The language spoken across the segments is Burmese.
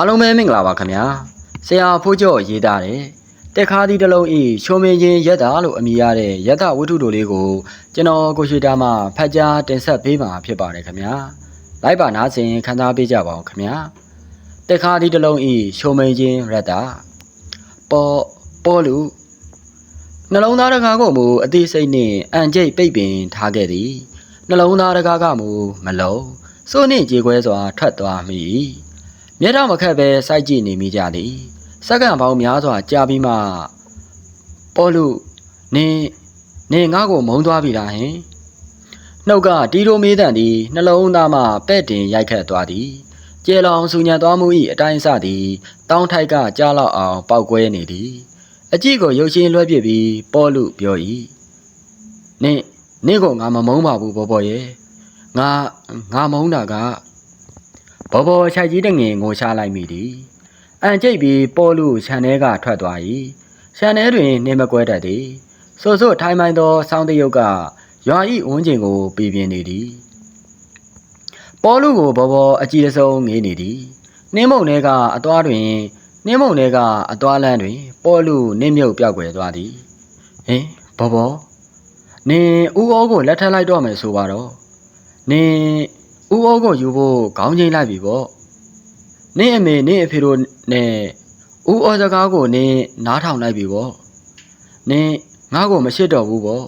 အားလုံးပဲမင်္ဂလာပါခင်ဗျာဆရာဖိုးကျော်ရေးသားတဲ့တက်ခါးသီးတစ်လုံးဤချုံမင်းချင်းရက်တာလို့အမည်ရတဲ့ရက်တာဝတ္ထုတို့လေးကိုကျွန်တော်ကိုရွှေတာမှဖတ်ကြားတင်ဆက်ပေးမှာဖြစ်ပါတယ်ခင်ဗျာလိုက်ပါနားဆင်ခံစားပေးကြပါအောင်ခင်ဗျာတက်ခါးသီးတစ်လုံးဤချုံမင်းချင်းရက်တာပေါ်ပေါ်လူနှလုံးသားတကားကိုမူအသေးစိတ်နှင့်အန်ကျိတ်ပိတ်ပင်ထားခဲ့သည်နှလုံးသားတကားကမူမလုံးစိုးနှင့်ကြေခွဲစွာထွက်သွားမိ၏ မျက်တော့မခက်ပဲစိုက်ကြည့်နေမိကြသည်စက္ကန့်ပေါင်းများစွာကြာပြီးမှပေါ်လူနင်းနင်းငါ့ကိုမုံသွားပြီလားဟင်နှုတ်ကတီတိုမေးတန်သည်နှလုံးသားမှပဲ့တင်ရိုက်ခတ်သွားသည်ကျေလောင်ဆူညံသွားမှု၏အတိုင်းစသည်တောင်းထိုက်ကကြားလောက်အောင်ပောက်ကွဲနေသည်အကြည့်ကိုရုပ်ရှင်လွှဲပြစ်ပြီးပေါ်လူပြော၏နင့်နင့်ကိုငါမမုန်းပါဘူးဘောဘောရဲ့ငါငါမုန်းတာက ဘောဘောခြိုက်ကြီးတငင်ငိုချလိုက်မိသည်အန်ကျိတ်ပြီးပေါ်လူခြံထဲကထွက်သွား၏ခြံထဲတွင်နေမကွဲတတ်သည်ဆိုဆိုထိုင်းမိုင်းသောဆောင်းတရုတ်ကရွာဤဝန်းကျင်ကိုပြည်ပြင်းနေသည်ပေါ်လူကိုဘောဘောအကြည့်အစုံငေးနေသည်နှင်းမုံထဲကအသွားတွင်နှင်းမုံတွေကအသွားလန်းတွင် ပေါ်လူနင်းမြုပ်ပြောက်ွယ်သွားသည်ဟင်ဘောဘောနင်ဦးဩကိုလက်ထပ်လိုက်တော့မယ်ဆိုပါတော့နင် ဦးဩကိုယူဖို့ခေါင်းချင်းလိုက်ပြီပေါ့နင့်အမေနင့်အဖေတို့နဲ့ဦးဩစကားကိုနင်နားထောင်လိုက်ပြီပေါ့နင်ငါ့ကိုမရှိတော့ဘူးပေါ့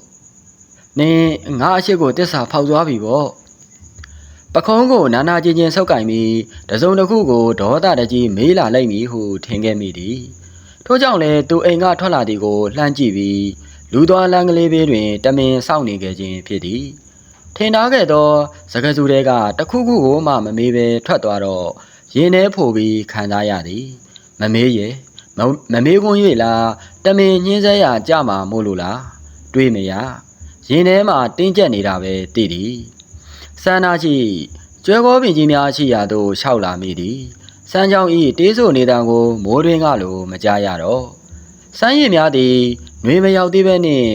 နင်ငါအရှိကိုတစ္ဆာဖောက်သွားပြီပေါ့ပခုံးကိုနာနာကျင်ကျင်ဆုပ်ကင်ပြီးတစုံတစ်ခုကိုဒေါသတကြီးမေးလာလိုက်မည်ဟုထင်ခဲ့မိသည်ထို့ကြောင့်လည်းသူအိမ်ကထွက်လာသည်ကိုလှမ်းကြည့်ပြီးလူသွားလမ်းကလေးဘေးတွင်တမင်စောင့်နေခဲ့ခြင်းဖြစ်သည် ထင်ထားခဲ့သောစကားစုတွေကတစ်ခုခုကိုမှမမေးဘဲထွက်သွားတော့ရင်ထဲဖို့ပြီးခံစားရသည် မမေးရဲ့မမမေးခွန်း၍လားတမင်ညင်းဆဲရကြမှာမို့လို့လားတွေးမရရင်ထဲမှာတင်းကျပ်နေတာပဲသိသည်စန္နာရှိကျွဲကောပင်ကြီးများရှိရာသို့လျှောက်လာမိသည်စမ်းချောင်းဤတေးဆိုနေတံကိုမိုးတွင်ကလိုမကြားရတော့စမ်းရည်များသည်နှွေမရောက်သေးပဲနှင့်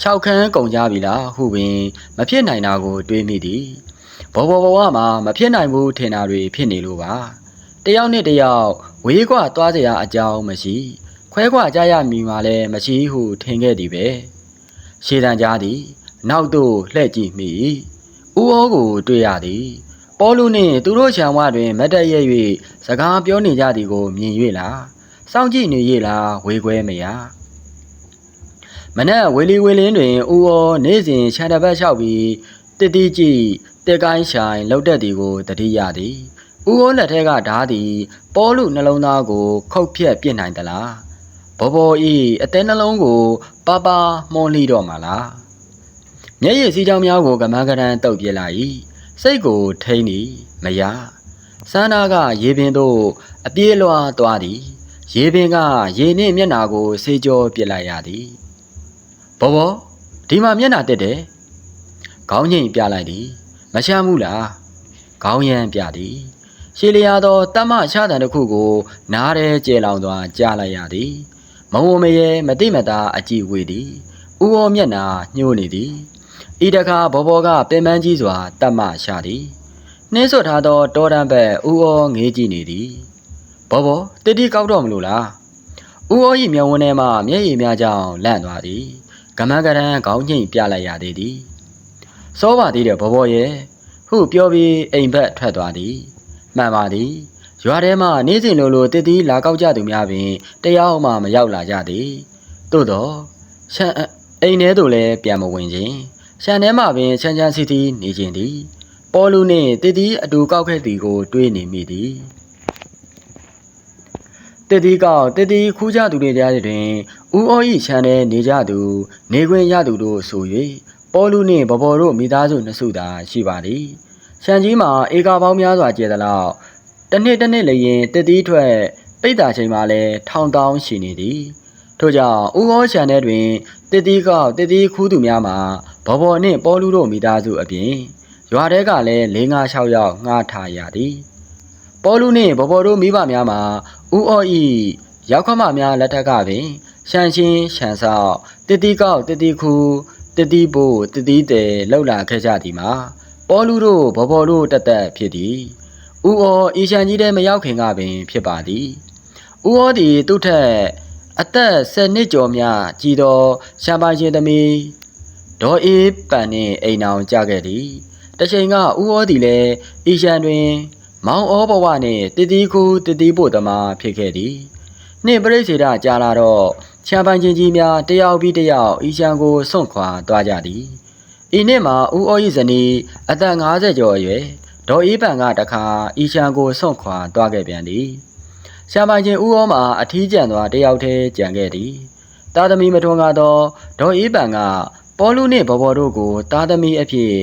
လျှောက်ခန်းကုန်ကြပြီလားဟုပင်မဖြစ်နိုင်တာကိုတွေးမိသည်ဘောဘောဘဝမှာမဖြစ်နိုင်ဘူးထင်တာတွေဖြစ်နေလို့ပါတယောက်နဲ့တယောက်ဝေးကွာသွားเสียအကြောင်းမရှိ ခွဲခွာကြရမည်မှာလည်းမရှိဟုထင်ခဲ့သည်ပဲရှေတံကြားသည်နောက်သို့လှည့်ကြည့်မိ ဦးဩကိုတွေ့ရသည်ပေါ်လူနှင့်သူတို့ခြံဝတွင်မတ်တက်ရဲ့၍စကားပြောနေကြသည်ကိုမြင်၍လားစောင့်ကြည့်နေ၍လားဝေခွဲမရ မနက်ဝေလီဝေလင်းတွင်ဦးဩနေ့စဉ်ခြံတစ်ပတ်လျှောက်ပြီးတစ်တိကြည့်တက်ကိုင်းဆိုင်လောက်တက်သည်ကိုတတိယသည်ဦးဩလက်ထဲကဓားသည်ပေါ်လူနှလုံးသားကိုခုတ်ဖြက်ပြစ်နိုင်သလားဘောဘောဤအသေးနှလုံးကိုပါပါမှုံးလိတော့မှာလားမျက်ရည်စီးကြောင်းများကိုကမန်းကရန်တုပ်ပြစ်လိုက်၏စိတ်ကိုထိန်းသည်မရစန္နာကရေပင်သို့အပြေးလွှားသွားသည်ရေပင်ကရေနှင့်မျက်နာကိုဆေးကြောပစ်လိုက်ရသည် ဘောဘောဒီမှာမျက်နာတက်တယ်ခေါင်းငိမ့်ပြလိုက်သည်မရှမ်းဘူးလားခေါင်းရမ်းပြသည်ရှေလျာသောတမချတန်တစ်ခုကို နားရဲကျဲလောင်စွာကြားလိုက်ရသည်မဝမရဲမတိမတာအကြည့်ဝေသည်ဥဩမျက်နာညှိုးနေသည်ဤတခါဘောဘောကပင်ပန်းကြီးစွာတတ်မှရှာသည်နှင်းဆွတ်ထားသောတောတန်းဘက်ဥဩငေးကြည့်နေသည်ဘောဘောတတိကောက်တော့မလို့လားဥဩဤမျက်ဝန်းထဲမှမျက်ရည်များကြောင့်လန့်သွားသည် ကမန်းကရန်ခေါင်းညိတ်ပြလိုက်ရသေးသည်စောပါသေးတယ်ဘောဘောရဲ့ဟုပြောပြီးအိမ်ဘက်ထွက်သွားသည်မှန်ပါသည်ရွာထဲမှနေ့စဉ်လိုလိုတည်တည်လာကောက်ကြသူများပင်တရားမှမရောက်လာကြသည်သို့တော့ရှန်အိမ်ထဲသို့လည်းပြန်မဝင်ခြင်းရှန်ထဲမှာပင်ချမ်းချမ်းစီစီနေခြင်းသည်ပေါ်လူနှင့်တည်တည်အတူကောက်ခဲ့သည်ကိုတွေးနေမိသည် တည်တည်ကောက်တည်တည်ခူးကြသူတွေကြားတွင်ဦးအောဤချမ်းထဲနေကြသူ နေခွင့်ရသူတို့ဆို၍ပေါ်လူနှင့်ဘဘော်တို့မိသားစုနှစ်စုသာရှိပါသည်ရှန်ကြီးမှာဧကပေါင်းများစွာကျဲသလောက်တစ်နှစ်တစ်နှစ်လည်းရင်တည်တည်ထွက်ပိတ်တာချိန်မှာလည်းထောင်တောင်းရှိနေသည်ထို့ကြောင့်ဥဟောချန်ထဲတွင်တတိကောက်တတိခူးသူများမှာဘော်ဘော်နှင့်ပေါ်လူတို့မိသားစုအပြင်ရွာတဲကလည်း၄၅၆ယောက်ငှားထားရသည်ပေါ်လူနှင့်ဘော်ဘော်တို့မိဘများမှာ ဥအော်ဤရောက်ခမများလက်ထက်ကပင်ရှန်ရှင်းရှန်ဆောက်တတိကောက်တတိခူးတတိဘို့တတိတဲလှုပ်လာခဲ့ကြသည်မှာပေါ်လူတို့ဘော်ဘော်တို့တက်တက်ဖြစ်သည်ဥဦးဩအီရှန်ကြီးတဲ့မရောက်ခင်ကပင်ဖြစ်ပါသည်ဦးဩသည်သူ့ထက်အသက်10နှစ်ကျော်မြကြီးသောရှာပါရှင်သမီးဒေါ်အေးပန်နှင့်အိမ်အောင်ကြခဲ့သည်တချိန်ကဦးဩသည်လည်းအီရှန်တွင် မောင်ဩဘဝနှင့်တည်တည်ခုတည်တည်ဖို့တမဖြစ်ခဲ့သည်နှင့်ပရိစ္ဆေဒကြာလာတော့ချမ်းပန်းချင်းကြီးများတယောက်ပြီးတယောက်အီရှန်ကိုစွန့်ခွာသွားကြသည်ဤနှစ်မှာဦးဩ၏ဇနီးအသက်50ကျော်အရွယ်ဒေါ်အေးပန်ကတခါအီရှန်ကိုစွန့်ခွာသွားခဲ့ပြန်သည်ရှာပိုင်ချင်းဦးဩမှာအထီးကျန်သွားတယောက်တည်းကြံခဲ့သည်တာသမီမထွန်းကားသောဒေါ်အေးပန်ကပေါ်လူနှင့်ဘဘော်တို့ကိုတာသမီအဖြစ်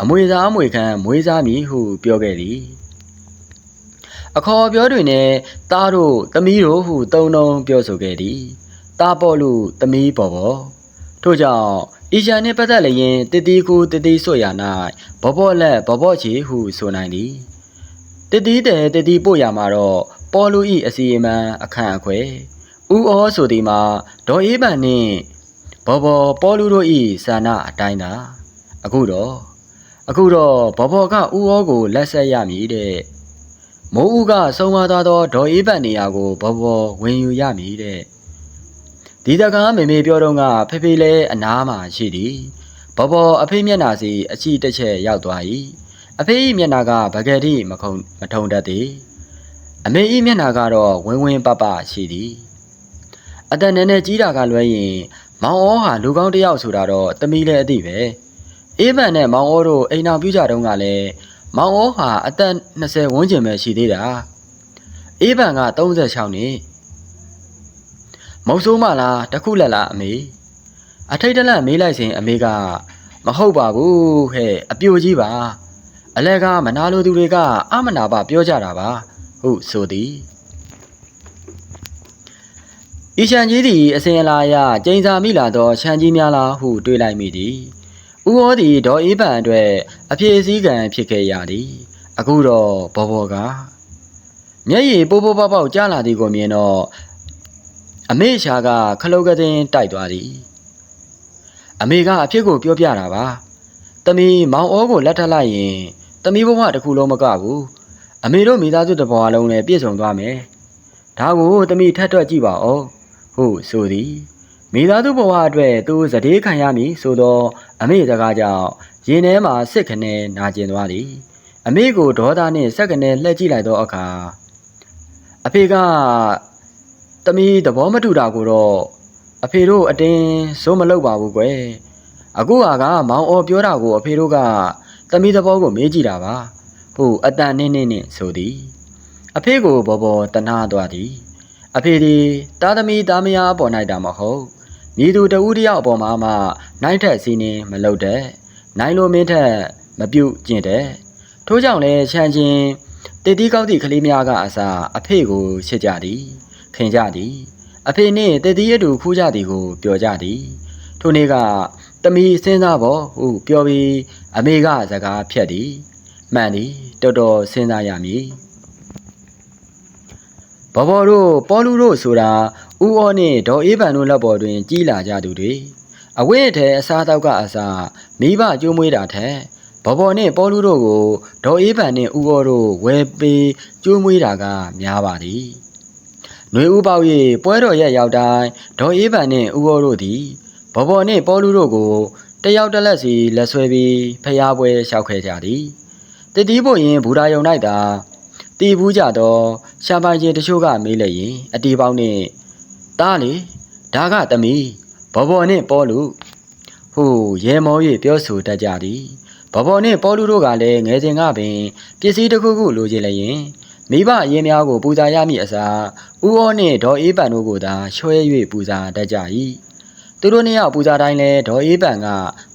အမွေစားအမွေခံမွေးစားမည်ဟုပြောခဲ့သည် အခေါ်ပြောတွင်လည်းတားတို့သမီးတို့ဟုတုံတုံပြောဆိုခဲ့သည်တားပေါ်လူသမီးပေါ်ပေါ်ထို့ကြောင့်အီရှန်နှင့်ပတ်သက်လျင်တတိကူတတိဆွရ၌ဘောဘောလက်ဘောဘောချီဟုဆိုနိုင်သည်တတိတဲ့တတိပို့ရမှာတော့ပေါ်လူဤအစီအမံအခန့်အခွဲဥဩဆိုသည်မှာဒေါ်အေးပန်နှင့်ဘောဘောပေါ်လူတို့ဤဆန္ဒအတိုင်းသာအခုတော့အခုတော့ဘောဘောကဥဩကိုလက်ဆက်ရမည်တဲ့ မိုးဦးကဆုံးမသွားသောဒေါ်အေးပတ်နေရာကိုဘောဘောဝင်ယူရမည်တဲ့ဒီတကားမေမေပြောတော့ကဖေဖေလဲအနားမှာရှိသည်ဘောဘောအဖေမျက်နာစီအချီတစ်ချက်ရောက်သွား၏အဖေ၏မျက်နာကပကယ်တိမခုံမထုံတတ်သည်အမေ၏မျက်နာကတော့ဝင်းဝင်းပပရှိသည်အတန်နဲ့နဲ့ကြီးတာကလွဲရင် မောင်ဩဟာလူကောင်းတစ်ယောက်ဆိုတာတော့တမီးလည်းအသိပဲအေးပန်နဲ့မောင်ဩတို့အိမ်အောင်ပြကြတုန်းကလည်း မောင်ဩဟာအသက်20ဝန်းကျင်ပဲရှိသေးတာအေးပန်က36နှစ်မုတ်ဆိုးမလားတခုလက်လားအမေအထိတ်တလန့်မေးလိုက်စဉ်အမေကမဟုတ်ပါဘူးဟဲ့အပြိုကြီးပါအလဲကမနာလိုသူတွေကအမနာပါပြောကြတာပါဟုတ်ဆိုသည်ဤရှန်ကြီးသည်အစဉ်အလာအရကျိန်စာမိလာသောရှန်ကြီးများလားဟုတွေးလိုက်မိသည် ဥဩသည်ဒေါ်အေးပန်အတွက်အဖြစ်အစည်းကံဖြစ်ခဲ့ရသည်အခုတော့ဘောဘောကမျက်ရည်ပိုးပိုးပေါက်ပေါက်ကြားလာသည်ကိုမြင်တော့အမေရှာကခလုတ်ကတင်တိုက်သွားသည်အမေကအဖြစ်ကိုပြောပြတာပါတမီမောင်ဩကိုလက်ထပ်လိုက်ရင်တမီဘဝတစ်ခုလုံးမကဘူးအမေတို့မိသားစုတစ်ဘဝလုံးနဲ့ပြည့်စုံသွားမယ်ဒါကိုတမီထပ်တွက်ကြည့်ပါဦးဟုတ်ဆိုသည် မိသားစုဘဝအတွက်သူစတေးခံရမည်ဆိုသောအမေစကားကြောင့်ရင်ထဲမှာစစ်ခနဲနာကျင်သွားသည်အမေကိုဒေါသနှင့်စက်ကနေလှည့်ကြည့်လိုက်သောအခါအဖေကတမီသဘောမတူတာကိုတော့အဖေတို့အတင်းစိုးမလုပ်ပါဘူးကွယ်အခုဟာကမောင်အော်ပြောတာကိုအဖေတို့ကတမီသဘောကိုမေးကြည့်တာပါဟုတ်အတန်နင်းနင်းနဲ့ဆိုသည်အဖေကိုဘောဘောတနာသွားသည်အဖေဒီတာသမီသားမယားပေါ်၌တာမဟုတ် မြည်သူတဦးတယောက်အပေါ်မှာမှနိုင်ထက်စီးနေမလုပ်တဲ့နိုင်လိုမင်းထက်မပြုတ်ကျင့်တဲ့ထို့ကြောင့်လဲချမ်းချင်းတည်တီးကောက်သည့်ကလေးများကအစာအဖေကိုချစ်ကြသည် ခင်ကြသည် အဖေနှင့်တည်တီးအတူခူးကြသည်ကိုပြောကြသည် ထိုနေ့ကတမီစဉ်းစားဖို့ဟုပြောပြီးအမေကစကားဖြတ်သည်မှန်သည်တော်တော်စဉ်းစားရမည် ဘော်ဘော်တို့ပေါ်လူတို့ဆိုတာဥဩနှင့်ဒေါ်အေးပန်တို့လက်ပေါ်တွင် ကြီးလာကြသူတွေအဝိအထဲအစားတောက်ကအစားမိဘကျိုးမွေးတာထက်ဘော်ဘော်နှင့်ပေါ်လူတို့ကိုဒေါ်အေးပန်နှင့်ဥဩတို့ဝယ်ပေးကျိုးမွေးတာကများပါသည်။နှွေဦးပေါ၍ပွဲတော်ရက်ရောက်တိုင်းဒေါ်အေးပန်နှင့်ဥဩတို့သည်ဘော်ဘော်နှင့်ပေါ်လူတို့ကိုတယောက်တစ်လက်စီလက်ဆွဲပြီးဖျားပွဲလျှောက်ခဲ့ကြသည်။တတိဖို့ရင်ဘူရာယုံ၌သာ တည်ဘူးကြသောရှာပိုင်ချင်းတချို့ကမေးလိုက်ရင်အတီပေါင်းနှင့်တားလေဒါကသမီးဘော်ဘော်နှင့်ပေါ်လူဟိုရဲမော၍ပြောဆိုတတ်ကြသည်ဘော်ဘော်နှင့်ပေါ်လူတို့ကလည်းငယ်စဉ်ကပင်ပစ္စည်းတစ်ခုခုလိုချင်လျင်မိဘအရင်များကိုပူဇာရမည့်အစားဥဩနှင့်ဒေါ်အေးပန်တို့ကိုသာချွဲ၍ပူဇာတတ်ကြ၏သူတို့နှစ်ယောက်ပူဇာတိုင်းလဲဒေါ်အေးပန်က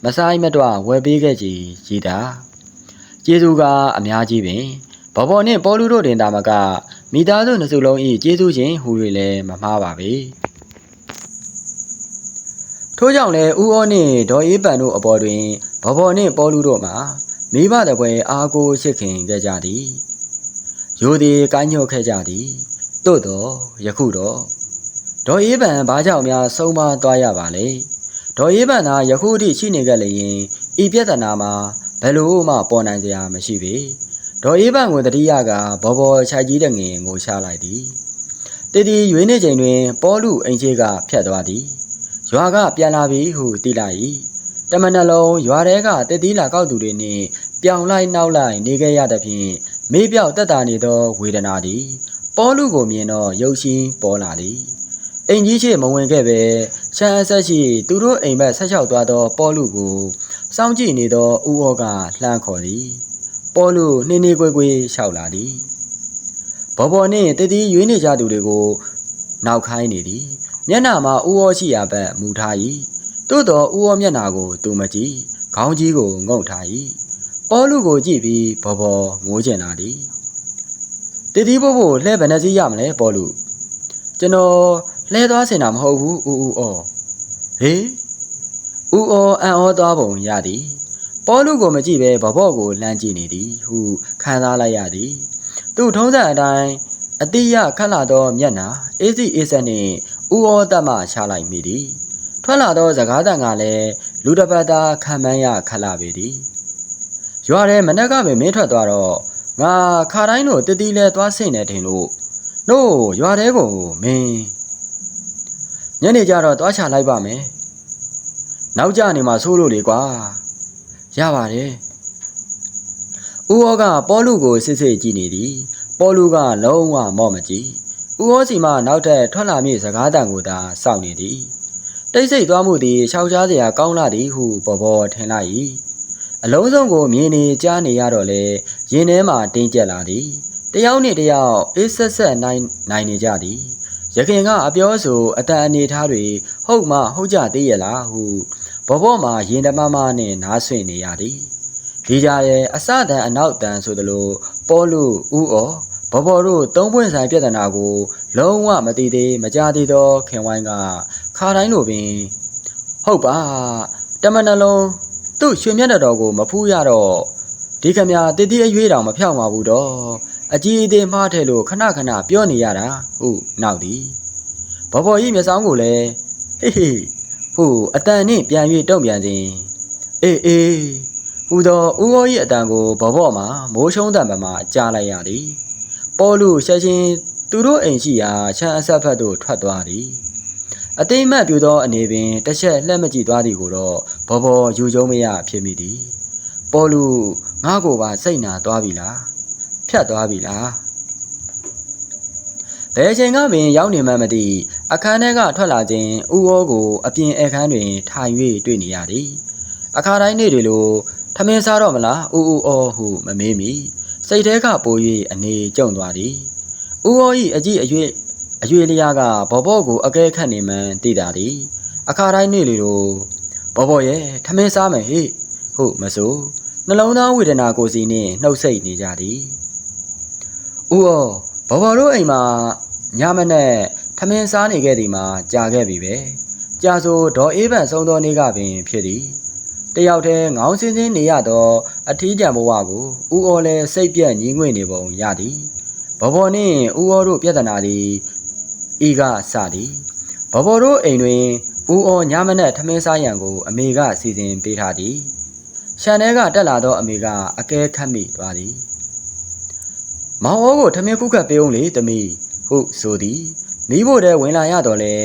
မဆိုင်မတွဝယ်ပေးခဲ့ကြည်ရည်တာကျေးဇူးကအများကြီးပင် ဘော်ဘော်နှင့်ပေါ်လူတို့တင်တာမကမိသားစုနှစ်စုလုံး၏ကျေးဇူးရှင်ဟူ၍လည်းမမှားပါပေထို့ကြောင့်လည်းဥဩနှင့်ဒေါ်အေးပန်တို့အပေါ်တွင်ဘော်ဘော်နှင့်ပေါ်လူတို့မှာမိဘတပွဲအားကိုချစ်ခင်ခဲ့ကြသည်ယိုသည်ကိုင်းညှို့ခဲ့ကြသည်တို့တော့ယခုတော့ဒေါ်အေးပန်ဘာကြောင့်များဆုံးမသွားရပါလဲဒေါ်အေးပန်သာယခုထိရှိနေကြလျင်ဤပြဿနာမှာဘယ်လိုမှပေါ်နိုင်စရာမရှိပေ ဒေါ်အေးပန်ကိုတတိယကဘောဘောခြိုက်ကြီးတဲ့ငင်ကိုရှာလိုက်သည်တည်တည်ရွေးနေချိန်တွင် ပေါလုအိမ်ချေကဖြတ်သွားသည်ရွာကပြန်လာပြီဟုသိလိုက်၏တမန်နှလုံးရွာထဲကတည်တည်လာကောက်သူတွေနှင့်ပြောင်လိုက်နောက်လိုက်နေခဲ့ရသဖြင့်မေးပြောက်တက်တာနေသောဝေဒနာသည်ပေါလုကိုမြင်တော့ရုပ်ရှင်ပေါ်လာသည်အိမ်ကြီးချေမဝင်ခဲ့ပဲရှမ်းအဆက်ရှိသူတို့အိမ်ဘက်ဆက်လျှောက်သွားသောပေါလုကိုစောင့်ကြည့်နေသောဦးဩကလှမ်းခေါ်သည် ပေါ်လူနှင်းနှီးကွေးကွေးလျှောက်လာသည်ဘော်ဘော်နှင့်တတိရွေးနေကြသူတွေကိုနောက်ခိုင်းနေသည်မျက်နှာမှာဥဩရှိရာဘက်မူထား၏သို့တော်ဥဩမျက်နှာကိုသူမကြည့်ခေါင်းကြီးကိုငုံထား၏ပေါ်လူကိုကြည့်ပြီးဘော်ဘော်ငိုးကျင်လာသည်တတိဘို့ဘို့လှဲဘယ်နှစီးရမလဲပေါ်လူကျွန်တော်လှဲသွားစင်တာမဟုတ်ဘူးဥဥဩဟေးဥဩအံ့ဩသွားပုံရသည် ပေါလုကိုမကြည့်ပဲဘဘော့ကိုလှမ်းကြည့်နေသည်ဟုခံစားလိုက်ရသည်သူထုံးစံအတိုင်းအတိယခတ်လာသောမျက်နှာအေးစီအေးဆက်နှင့်ဥဩတတ်မှချလိုက်မိသည်ထွက်လာသောစကားတန်ကလည်းလူတစ်ပတ်သားခံမှန်းရခတ်လာပေသည်ရွာထဲမနက်ကပင်မင်းထွက်သွားတော့ငါခါတိုင်းလိုတတိလဲသွားဆင့်နေတယ်လို့နို့ရွာထဲကိုမင်းညနေကျတော့သွားချလိုက်ပါမယ်နောက်ကျနေမှာဆိုးလို့လေကွာ ရပါတယ်။ဦးဩကပေါလုကိုစစ်စစ်ကြည့်နေသည်။ပေါလုကလုံးဝမော့မကြည့်။ဦးဩစီမှနောက်ထပ်ထွက်လာမည့်စကားတန်ကိုသာစောင့်နေသည်။တိတ်ဆိတ်သွားမှုသည်ရှောက်ရှားစရာကောင်းလာသည်ဟုပေါ်ပေါ်ထင်လိုက်၏။အလုံးစုံကိုမြင်နေကြားနေရတော့လေရင်ထဲမှတင်းကျပ်လာသည်။တယောက်နှင့်တယောက်အေးဆက်ဆက်နိုင်နိုင်နေကြသည်။ရခင်ကအပြောဆိုအတန်အနေထားတွေဟုတ်မှဟုတ်ကြသေးရဲ့လားဟု ဘောဘောမှာရင်တမမနဲ့နားဆွင့်နေရသည်ဒီကြရဲ့အစတန်အနောက်တန်ဆိုသလိုပေါ်လူဥဩဘောဘောတို့သုံးပွင့်ဆိုင်ပြဿနာကို လုံးဝမသိသေးမကြသေးသောခင်ဝိုင်းကခါတိုင်းလိုပင်ဟုတ်ပါတမန်နှလုံးသူ့ရွှေမျက်နှာတော်ကိုမဖူးရတော့ဒီခမညာတတိအရွေးတောင်မဖြောက်ပါဘူးတော့အကြီးအသေးမှားထဲလို့ခဏခဏပြောနေရတာဟုတ်နောက်သည်ဘောဘောကြီးမျက်စောင်းကိုလည်းဟေးဟေး ဟိုအတန်နဲ့ပြန်၍တုံ့ပြန်စဉ်အေးအေးဟူသောဦးဟော၏အတန်ကိုဘောဘော့မှာမိုးရှုံးတံပမှာကြားလိုက်ရသည်ပေါ်လူရှက်ချင်းသူတို့အိမ်ရှိရာချမ်းအဆက်ဖက်သို့ထွက်သွားသည်အတိမ်မတ်ပြူသောအနေပင်တစ်ချက်လှက်မကြည့်သွားသည်ကိုတော့ဘောဘော့ယူကျုံမရဖြစ်မိသည်ပေါ်လူငါ့ကိုပါစိတ်နာသွားပြီလားဖြတ်သွားပြီလားဘယ်အချိန်ကပင်ရောက်နေမှမသိ အခန်းထဲကထွက်လာခြင်းဥဩကိုအပြင်အခန်းတွင်ထိုင်၍တွေ့နေရသည်အခါတိုင်းနေ့တွေလိုထမင်းစားတော့မလားဥဥဩဟုမမေးမီစိတ်ထဲကပို၍အနေကျုံသွားသည်ဥဩ၏အကြည့်အရွေအရွေလျားကဘောဘောကိုအကဲခတ်နေမှန်းသိတာသည်အခါတိုင်းနေ့လေလိုဘောဘောရဲ့ထမင်းစားမယ်ဟိဟုတ်မဆိုနှလုံးသားဝေဒနာကိုစီနှင့်နှုတ်ဆက်နေကြသည်ဥဩဘောဘောတို့အိမ်မှာညမနဲ့ထ မင်းစားနေခဲ့သည်မှာကြာခဲ့ပြီပဲကြာဆိုဒေါ်အေးပန်ဆုံးသောနေ့ကပင်ဖြစ်သည်တယောက်တည်းငောင်းစင်းစင်းနေရသောအထီးကျန်ဘဝကိုဥဩလဲစိတ်ပြက်ညင်းငွေ့နေပုံရသည်ဘဘော်နှင့်ဥဩတို့ပြဿနာသည်ဤကစသည်ဘဘော်တို့အိမ်တွင်ဥဩညမနဲ့ထမင်းစားရန်ကိုအမေကစီစဉ်ပေးထားသည်ရှန်ထဲကတက်လာသောအမေကအကဲခတ်မိသွားသည်မောင်ဩကိုထမင်းခုခတ်ပေးအောင်လေတမီဟုဆိုသည် မိဖို့တဲ့ဝင်လာရတော့လေ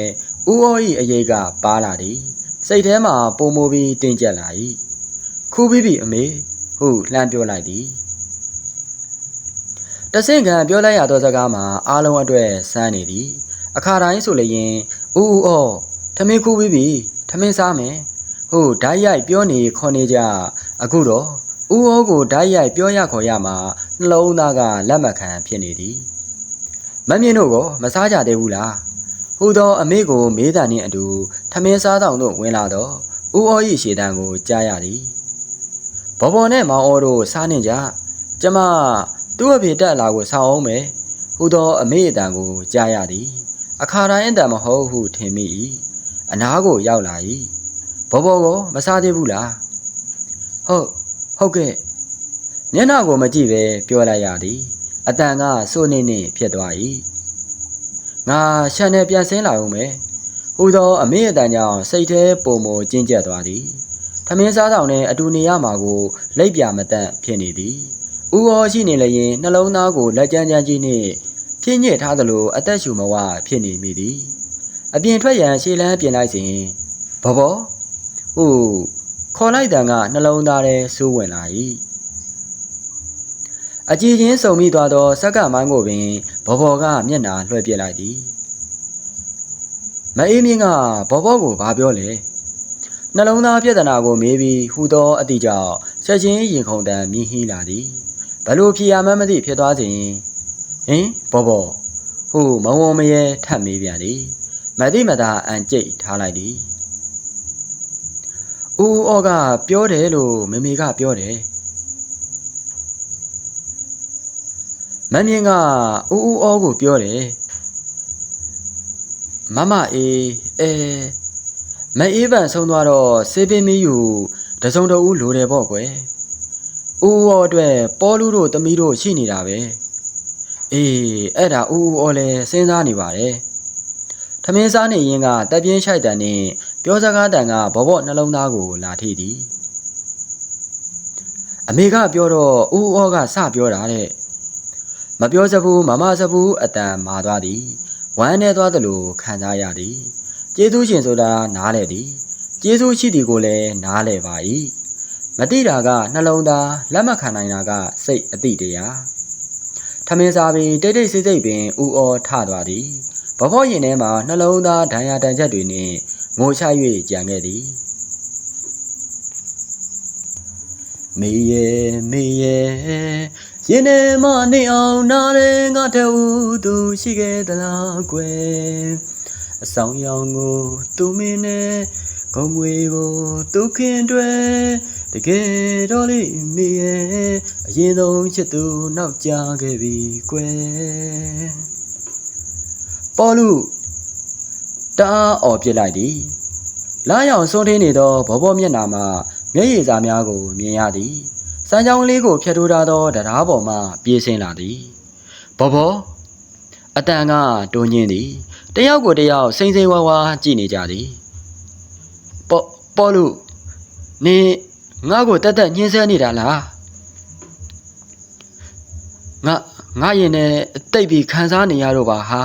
ဦးဩဤအရေးကပါလာသည်စိတ်ထဲမှာပုံမိုးပြီးတင်းကျပ်လာ၏ခူးပြီးပြီအမေဟုလှမ်းပြောလိုက်သည်တဆင့်ခံပြောလိုက်ရသောစကားမှာအားလုံးအတွက်စမ်းနေသည်အခါတိုင်းဆိုလျင်ဦးဦးဩထမင်းခူးပြီးပြီထမင်းစားမယ်ဟုဓာတ်ရိုက်ပြောနေခေါ်နေကြအခုတော့ဦးဩကိုဓာတ်ရိုက်ပြောရခေါ်ရမှာနှလုံးသားကလက်မခံဖြစ်နေသည် မမြင့်တို့ကမစားကြသေးဘူးလားဟူသောအမေကိုမေးတာနှင့်အတူထမင်းစားတောင်သို့ဝင်လာတော့ဦးဩ၏ရှေတံကိုကြားရသည်ဘော်ဘော်နဲ့မောင်ဩတို့စားနေကြကျမသူ့အဖေတက်လာကိုဆောင်းအောင်မယ်ဟူသောအမေအတန်ကိုကြားရသည်အခါတိုင်းအတန်မဟုတ်ဟုထင်မိ၏အနားကိုရောက်လာ၏ဘော်ဘော်ကမစားသေးဘူးလားဟုတ်ဟုတ်ကဲ့မျက်နှာကိုမကြည့်ပဲပြောလိုက်ရသည် အတန်ကစိုးနေနေဖြစ်သွား၏ငါရှန်နယ်ပြန်ဆင်းလာဦးမယ်ဟူသောအမေအတန်ကြောင့်စိတ်ထဲပုံမကျဉ်ကျပ်သွားသည်ထမင်းစားဆောင်နဲ့အတူနေရမှာကိုလက်ပြမတန့်ဖြစ်နေသည်ဦးရောရှိနေလျင်နှလုံးသားကိုလက်ကြမ်းကြမ်းကြီးနှင့်ဖြင်းညစ်ထားသလိုအသက်ရှူမဝဖြစ်နေမိသည်အပြင်ထွက်ရန်ရှေ့လန်းပြင်လိုက်စဉ်ဘောဘောဟိုခေါ်လိုက်တန်ကနှလုံးသားထဲစိုးဝင်လာ၏ အကြည်ချင်းစုံမိသွားသောစက္ကမိုင်းကိုပင်ဘောဘောကမျက်နှာလွှဲပြစ်လိုက်သည်မအေးမြင့်ကဘောဘောကိုဘာပြောလဲနှလုံးသားပြဿနာကိုမေးပြီးဟူသောအသည့်ကြောင့်ချက်ချင်းရင်ခုန်တန်မြည်ဟီးလာသည်ဘလို့ဖြေရမှန်းမသိဖြစ်သွားစဉ်ဟင်ဘောဘောဟိုမဝုံမရဲထပ်မေးပြန်သည်မသိမသာအန်ကျိတ်ထားလိုက်သည်ဦးအော်ကပြောတယ်လို့မမေကပြောတယ် မမြင်ကဦးဦးအော်ကိုပြောတယ်မမအေးအဲမအေးပန်ဆုံးသွားတော့စေးပင်မီယူတစုံတဦးလိုတယ်ပေါ့ကွယ်ဦးအော်အတွက်ပေါ်လူတို့သမီးတို့ရှိနေတာပဲအေးအဲ့ဒါဦးဦးအော်လဲစဉ်းစားနေပါတယ်ထမင်းစားနေရင်ကတက်ပြင်းရှိုက်တန်နဲ့ပြောစကားတန်ကဘောဘော့နှလုံးသားကိုလာထိသည်အမေကပြောတော့ဦးဦးအော်ကစပြောတာတဲ့ မပြောစဘူးမမစဘူးအတန်မာသွားသည်ဝမ်းနေသွားသလိုခံစားရသည်ကျေးဇူးရှင်ဆိုတာနားလေသည်ကျေးဇူးရှိသည်ကိုလည်းနားလေပါ၏မတိတာကနှလုံးသားလက်မခံနိုင်တာကစိတ်အတိတရားထမင်းစားပြီးတိတ်တိတ်ဆိတ်ဆိတ်ပင်ဥအောထသွားသည်ဘဘောရင်ထဲမှာနှလုံးသားဒဏ်ရာတန်ချက်တွေနှင့်ငိုချ၍ကြံခဲ့သည်မေရဲ့မေရဲ့ ရင်ထဲမှာနေအောင်နားရဲငါတဝူသူရှိခဲ့သလားကွယ်အဆောင်ရောင်ကိုသူမင်းနဲ့ဂုံငွေကိုသူခင်တွေတကယ်တော့လေမေရဲ့အရင်ဆုံးချစ်သူနောက်ကျခဲ့ပြီကွယ်ပေါ်လူတအားអော်ပြစ်လိုက်သည်လာရောင်ဆုံးထင်းနေသောဘောဘောမျက်နာမှာမျက်ရည်စာများကိုမြင်ရသည် စမ်းချောင်းလေးကိုဖျက်ထိုးထားသောတရားပေါ်မှပြေးဆင်းလာသည်ဘောဘောအတန်ကတွန်းညင်းသည်တယောက်ကိုတယောက်စိမ့်စိမ့်ဝါးဝါကြည့်နေကြသည်ပေါ်ပေါ်လူနင်ငါ့ကိုတက်တက်ညှင်းဆဲနေတာလားငါငါရင်နဲ့တိတ်ပြီးခံစားနေရတော့ပါဟာ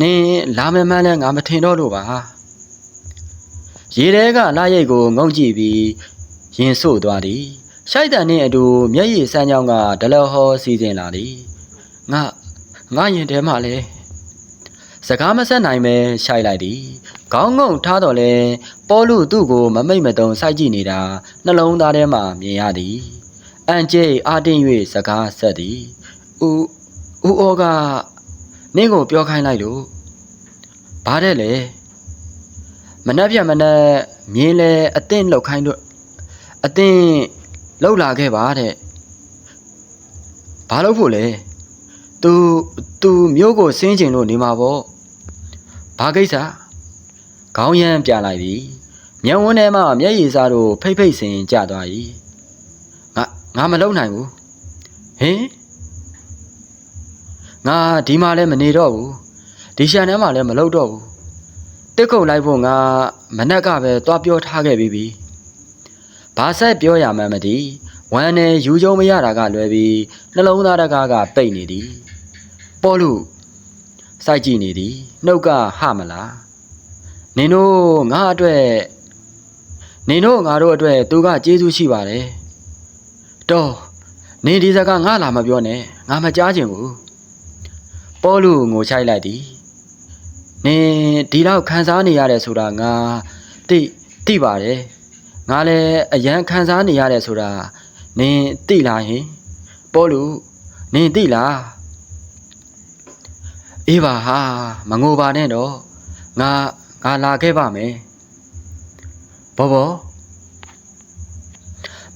နင်လာမယ်မှန်းလဲငါမထင်တော့လို့ပါရေထဲကလာရိတ်ကိုငုံကြည့်ပြီးရင်ဆို့သွားသည် ရှိုက်တန်နှင့်အတူမျက်ရည်စမ်းကြောင်းကဒလဟောစီစဉ်လာသည်ငါငါရင်ထဲမှာလဲစကားမဆက်နိုင်ပဲရှိုက်လိုက်သည်ခေါင်းငုံထားတော့လဲပေါ်လူသူ့ကိုမမိတ်မတုံစိုက်ကြည့်နေတာနှလုံးသားထဲမှာမြင်ရသည်အန်ကျိအာတင်း၍စကားဆက်သည်ဦးဦးအောကနင့်ကိုပြောခိုင်းလိုက်လို့ဘာတဲ့လဲမနှက်ပြမနှက်မြင်းလဲအသင့်လောက်ခိုင်းတော့အသင့် လောက်လာခဲ့ပါတဲ့ဘာလို့ဖို့လဲ तू तू မျိုးကိုစင်းကျင်လို့နေမှာပေါ့ဘာကိစ္စခေါင်းရမ်းပြလိုက်ပြီမျက်ဝန်းထဲမှာမျက်ရည်စားတို့ဖိတ်ဖိတ်စင်ကျသွားပြီငါငါမလုံနိုင်ဘူးဟင်ငါဒီမှာလည်းမနေတော့ဘူးဒီရှန်ထဲမှာလည်းမလုံတော့ဘူးတစ်ခုတ်လိုက်ဖို့ငါမနက်ကပဲသွားပြောထားခဲ့ပြီးပြီ ဘာဆက်ပြောရမှန်းမသိဝမ်းနဲ့ယူကြုံမရတာကလွယ်ပြီးနှလုံးသားတကားကပိတ်နေသည်ပေါ်လူစိုက်ကြည့်နေသည်နှုတ်ကဟမလားနင်တို့ငါအတွက်နင်တို့ငါတို့အတွက်သူကကျေးဇူးရှိပါတယ်တော်နင်ဒီစကားငါလာမပြောနဲ့ငါမကြားချင်ဘူးပေါ်လူငိုချိုက်လိုက်သည်နင်ဒီလောက်ခံစားနေရတယ်ဆိုတာငါသိသိပါတယ် ငါလည်းအရန်ခံစားနေရတယ်ဆိုတာနင်သိလားဟင်ပေါ်လူနင်သိလားအေးပါဟာမငိုပါနဲ့တော့ငါငါလာခဲ့ပါမယ်ဘောဘော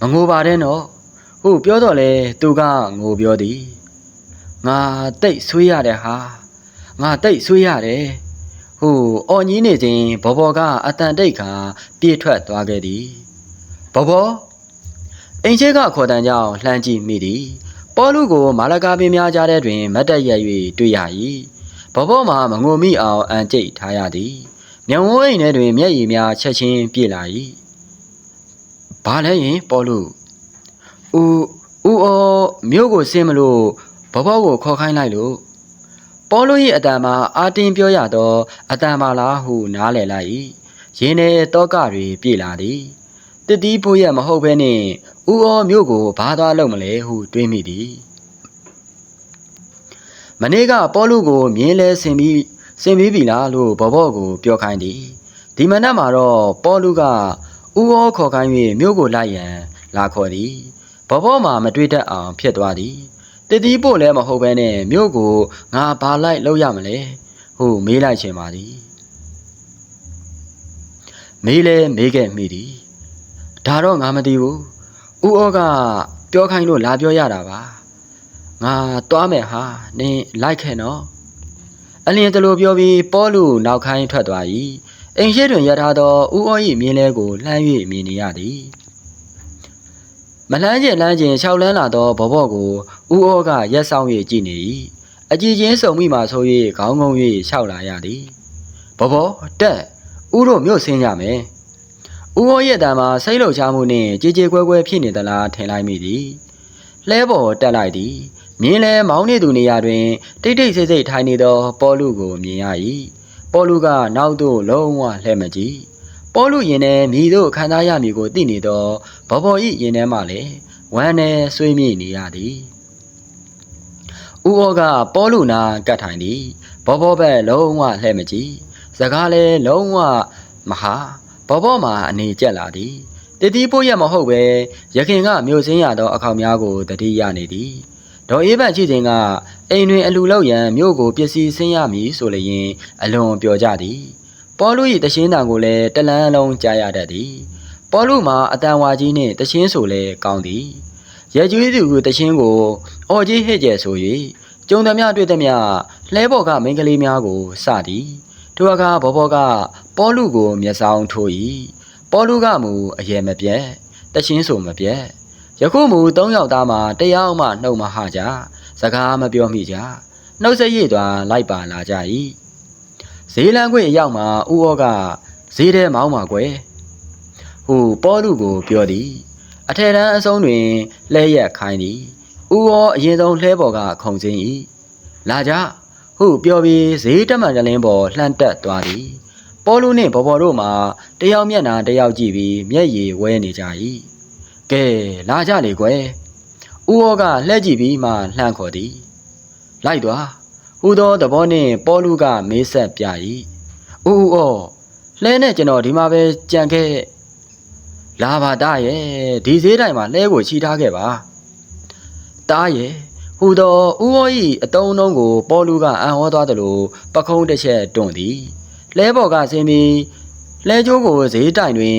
မငိုပါနဲ့တော့ဟုတ်ပြောတော့လေသူကငိုပြောသည်ငါတိတ်ဆွေးရတယ်ဟာငါတိတ်ဆွေးရတယ် ဟိုအော်ကြီးနေစဉ်ဘောဘောကအတန်တိတ်ခါပြေးထွက်သွားခဲ့သည်ဘောဘောအိမ်ချဲကခေါ်တန်းကြောင့်လှမ်းကြည့်မိသည်ပေါ်လူကိုမာလကာပင်များကြားထဲတွင် မတ်တက်ရက်၍တွေ့ရ၏ဘောဘောမှာမငုံမိအောင်အန်ကျိတ်ထားရသည်ညံဝိုးအိမ်ထဲတွင် မျက်ရည်များချက်ချင်းပြည့်လာ၏ဘာလဲရင်ပေါ်လူဦးဦးအောမြို့ကိုဆင်းမလို့ဘဘောကိုခေါ်ခိုင်းလိုက်လို့ ပေါလု၏အတန်မှာအာတင်ပြောရသောအတန်ပါလားဟုနားလည်လိုက်၏ရင်းထဲတောကတွေပြေလာသည်တတိဖို့ရမဟုတ်ဘဲနှင့်ဦးအောမြို့ကိုဘာသွားလုပ်မလဲဟုတွေးမိသည်မနေ့ကပေါလုကိုမြင်းလဲဆင်ပြီးဆင်ပြီးပြီလားလို့ဘဘောကိုပြောခိုင်းသည်ဒီမနက်မှာတော့ပေါလုကဦးအောခေါ်ခိုင်း၍မြို့ကိုလိုက်ရန်လာခေါ်သည်ဘဘောမှာမတွေ့တတ်အောင်ဖြစ်သွားသည် တတိဖို့လည်းမဟုတ်ဘဲနဲ့မြို့ကိုငါဘာလိုက်လောက်ရမလဲဟုမေးလိုက်ချင်ပါသည်မေးလဲမေးခဲ့မိသည်ဒါတော့ငါမသိဘူးဦးဩကပြောခိုင်းလို့လာပြောရတာပါငါသွားမယ်ဟာနင်လိုက်ခဲ့နော်အလင်းတလူပြောပြီးပေါလုနောက်ခိုင်းထွက်သွား၏အိမ်ရှိတွင်ရထားသောဦးဩ၏မြင်းလဲကိုလှမ်း၍မြင်နေရသည် မလှမ်းကျင်လှမ်းကျင်၆လန်းလာသောဘောဘောကိုဦးဩကရက်ဆောင်၍ကြည်နေ၏အကြည်ချင်းစုံမိမှဆို၍ခေါင်းငုံ၍လျှောက်လာရသည်ဘောဘောတက်ဦးတို့မြို့ဆင်းကြမယ်ဦးဩရဲ့တံမှာစိတ်လှုပ်ရှားမှုနှင့်ကြေကြေကွဲကွဲဖြစ်နေသလားထင်လိုက်မိသည်လှဲပေါ်တက်လိုက်သည်မြင်းလဲမောင်းနေသူနေရာတွင် တိတ်တိတ်ဆိတ်ဆိတ်ထိုင်နေသောပေါလုကိုမြင်ရ၏ပေါလုကနောက်သို့လုံးဝလှဲ့မကြည့်ပေါလုရင်ထဲမိတို့ခံစားရမည်ကိုသိနေသော ဘော်ဘော်ဤရင်ထဲမှလည်းဝမ်းနဲ့ဆွေးမြေ့နေရသည်ဦးဩကပေါလုနာကတ်ထိုင်သည်ဘော်ဘော်ဘက်လုံးဝလှဲ့မကြည့်စကားလည်းလုံးဝမဟာဘော်ဘော်မှာအနေကျက်လာသည်တတိဖို့ရမဟုတ်ပဲရခင်ကမြို့စင်းရသောအခေါင်များကိုတတိရနေသည်ဒေါ်အေးပန့်ချီတင်ကအိမ်တွင်အလူလောက်ရန်မြို့ကိုပစ္စည်းဆင်းရမည်ဆိုလျင်အလွန်ပြောကြသည်ပေါလု၏တရှင်းတံကိုလည်းတလန်းလုံးကြားရတတ်သည် ပေါလုမှာအတန်ဝါကြီးနှင့်တရှင်းဆိုလဲကောင်းသည်ရဲကျွေးသူတရှင်းကိုအော်ကြီးဟစ်ကျဲဆို၍ကျုံသမျှတွေ့သမျှလှဲဘော်ကမိန်းကလေးများကိုစသည်ထိုအခါဘောဘောကပေါလုကိုမျက်စောင်းထိုး၏ပေါလုကမူအယေမပြက်တရှင်းဆိုမပြက်ယခုမူ၃ယောက်သားမှာတယောက်မှနှုတ်မဟကြစကားမပြောမိကြနှုတ်ဆက်ရည်သွားလိုက်ပါလာကြ၏ဈေးလန်းခွေအရောက်မှာဦးဩကဈေးထဲမောင်းပါကွယ် ဟူပေါလုကိုပြောသည် အထက်တန်းအဆုံးတွင်လဲရက်ခိုင်းသည်ဦးဩအရင်ဆုံးလှဲပေါ်ကခုံစင်း၏လာကြဟုပြောပြီးဈေးတက်မှန်တလင်းပေါ်လှမ်းတက်သွားသည်ပေါလုနှင့်ဘော်ဘော်တို့မှာတယောက်မျက်နှာတယောက်ကြည့်ပြီးမျက်ရည်ဝဲနေကြ၏ကဲလာကြလေကွယ်ဦးဩကလှည့်ကြည့်ပြီးမှလှမ်းခေါ်သည်လိုက်သွားဟူသောသဘောနှင့်ပေါလုကမေးဆက်ပြ၏ဦးဦးဩလှဲနဲ့ကျွန်တော်ဒီမှာပဲကြံခဲ့ လာပါတားရဲ့ဒီဈေးတိုင်းမှာလှဲကိုချီထားခဲ့ပါတားရဲ့ဟူသောဦးဩ၏အတုံးလုံးကိုပေါလုကအံ့ဩသွားသလိုပခုံးတစ်ချက်တွန့်သည်လှဲပေါ်ကဆင်းပြီးလှဲကျိုးကိုဈေးတိုင်တွင်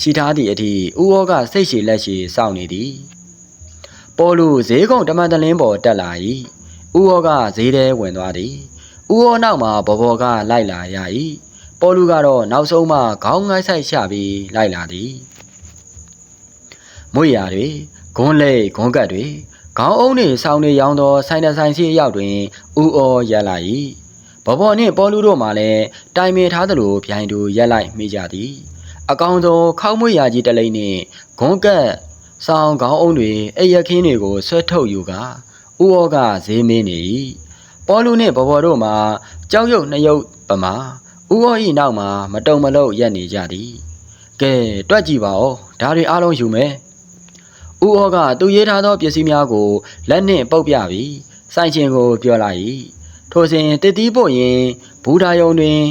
ရှိထားသည့်အထိဦးဩကစိတ်ရှည်လက်ရှည်စောင့်နေသည်ပေါ်လူဈေးကုန်းတမန်တလင်းပေါ်တက်လာ၏ဦးဩကဈေးထဲဝင်သွားသည်ဦးဩနောက်မှာဘော်ဘော်ကလိုက်လာရ၏ပေါ်လူကတော့နောက်ဆုံးမှခေါင်းငိုက်ဆိုင်ချပြီးလိုက်လာသည် မွေရာတွေဂွန်းလိတ်ဂွန်းကတ်တွေခေါင်းအုံးနှင့်ဆောင်းနေရောင်းသောဆိုင်တဆိုင်စီအရောက်တွင်ဦးဩရက်လာ၏ဘော်ဘော်နှင့်ပေါ်လူတို့မှလည်းတိုင်ပင်ထားသလိုပြိုင်တူရက်လိုက်မိကြသည် အကောင်ဆုံးခေါင်းမွေရာကြီးတလိမ့်နှင့်ဂွန်းကတ်ဆောင်းခေါင်းအုံးတွေအိယခင်းတွေကိုဆွဲထုတ်ယူကာဥဩကဈေးမင်းနေ၏ပေါ်လူနှင့်ဘော်ဘော်တို့မှာကြောက်ရွံ့နှရုပ်ပမာဥဩဤနောက်မှာမတုံမလုံးရက်နေကြသည်ကဲတွက်ကြည့်ပါဦးဒါတွေအားလုံးယူမယ် ဥဩကသူရေးထားသောပစ္စည်းများကိုလက်နှင့်ပုတ်ပြပြီးစိုင်ရှင်ကိုပြောလိုက်၏ထိုစဉ်တတိပို့ရင်ဘူဒါယုံတွင်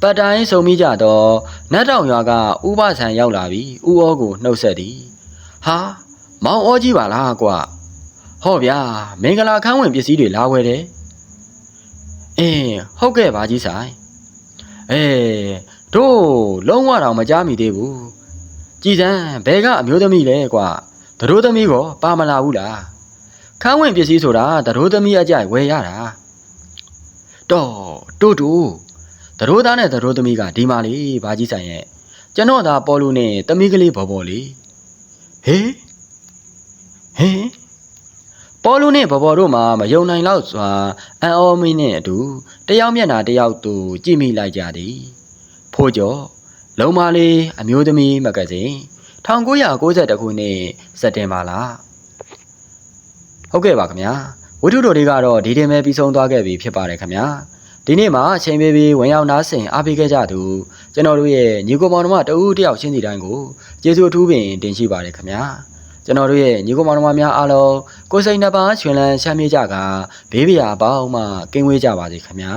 ပတ်တိုင်းဆုံမိကြသောနတ်တောင်ရွာကဥပဆန်ရောက်လာပြီးဥဩကိုနှုတ်ဆက်သည်ဟာမောင်ဩကြီးပါလားကွာဟောဗျာမင်္ဂလာခန်းဝင်ပစ္စည်းတွေလာဝယ်တယ်အင်းဟုတ်ကဲ့ပါကြီးဆိုင်အေးတို့လုံးဝတော့မကြားမိသေးဘူး ကြည်စမ်းဘဲကအမျိုးသမီးလဲကွာသတို့သမီးကောပါမလာဘူးလားခန်းဝင်ပစ္စည်းဆိုတာသတို့သမီးအကြိုက်ဝယ်ရတာတော့တို့တို့သတို့သားနဲ့သတို့သမီးကဒီမာလေးဘာကြီးဆိုင်ရဲ့ကျွန်တော်သာပေါ်လူနဲ့သမီးကလေးဘော်ဘော်လေးဟေးဟေးပေါ်လူနဲ့ဘော်ဘော်တို့မှမယုံနိုင်တော့စွာအန်အောမင်းနဲ့အတူတယောက်မျက်နှာတယောက်သူကြည့်မိလိုက်ကြသည် ဖိုးကျော် လုံမလေးအမျိုးသမီးမဂဇင်း1992ခုနှစ်စက်တင်ဘာလဟုတ်ကဲ့ပါခင်ဗျာဝတ္ထုတော်လေးကတော့ဒီတင်ပဲပြီးဆုံးသွားခဲ့ပြီဖြစ်ပါတယ်ခင်ဗျာဒီနေ့မှာအချိန်ပေးပြီးဝင်ရောက်နားဆင်အားပေးခဲ့ကြသူကျွန်တော်တို့ရဲ့ညီကိုမောင်နှမတဦးတယောက်ချင်းစီတိုင်းကိုကျေးဇူးအထူးပင်တင်ရှိပါတယ်ခင်ဗျာကျွန်တော်တို့ရဲ့ညီကိုမောင်နှမများအားလုံးကိုယ်စိတ်နှစ်ပါးရှင်လန်းချမ်းမြေ့ကြကဘေးပရာပေါင်းမှကင်းဝေးကြပါစေခင်ဗျာ